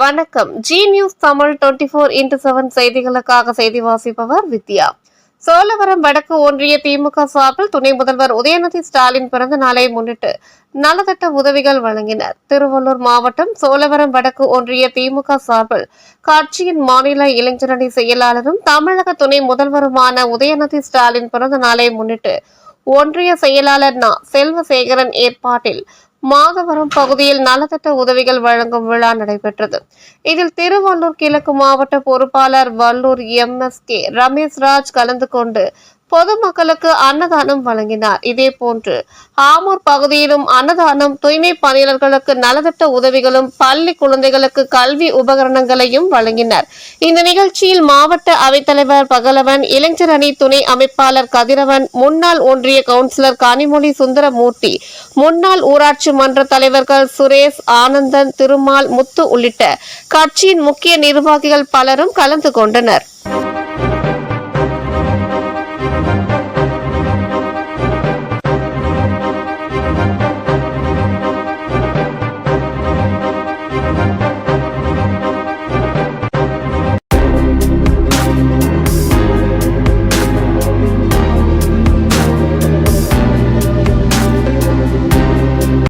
வணக்கம். Zee news Tamil twenty four into seven செய்திகளுக்காக செய்தி வாசிப்பவர் வித்யா. சோழவரம் வடக்கு ஒன்றிய திமுக சார்பில் துணை முதல்வர் உதயநிதி ஸ்டாலின் பிறந்த நாளை முன்னிட்டு நலத்திட்ட உதவிகள் வழங்கினர். திருவள்ளூர் மாவட்டம் சோழவரம் வடக்கு ஒன்றிய திமுக சார்பில் கட்சியின் மாநில இளைஞரணி செயலாளரும் தமிழக துணை முதல்வருமான உதயநிதி ஸ்டாலின் பிறந்த நாளை முன்னிட்டு ஒன்றிய செயலாளர் நா. செல்வசேகரன் ஏற்பாட்டில் மாதவரம் பகுதியில் நலத்திட்ட உதவிகள் வழங்கும் விழா நடைபெற்றது. இதில் திருவள்ளூர் கிழக்கு மாவட்ட பொறுப்பாளர் Vallur M S K Rameshraj கலந்து கொண்டு பொதுமக்களுக்கு அன்னதானம் வழங்கினார். இதே போன்று ஆமூர் பகுதியிலும் அன்னதானம் தூய்மை பணியாளர்களுக்கு நலத்திட்ட உதவிகளும் பள்ளி குழந்தைகளுக்கு கல்வி உபகரணங்களையும் வழங்கினர். இந்த நிகழ்ச்சியில் மாவட்ட அவைத்தலைவர் பகலவன் இளைஞர் அணி துணை அமைப்பாளர் கதிரவன் முன்னாள் ஒன்றிய கவுன்சிலர் கனிமொழி சுந்தரமூர்த்தி முன்னாள் ஊராட்சி மன்ற தலைவர்கள் சுரேஷ் ஆனந்தன் திருமால் முத்து உள்ளிட்ட கட்சியின் முக்கிய நிர்வாகிகள் பலரும் கலந்து கொண்டனர். Thank you.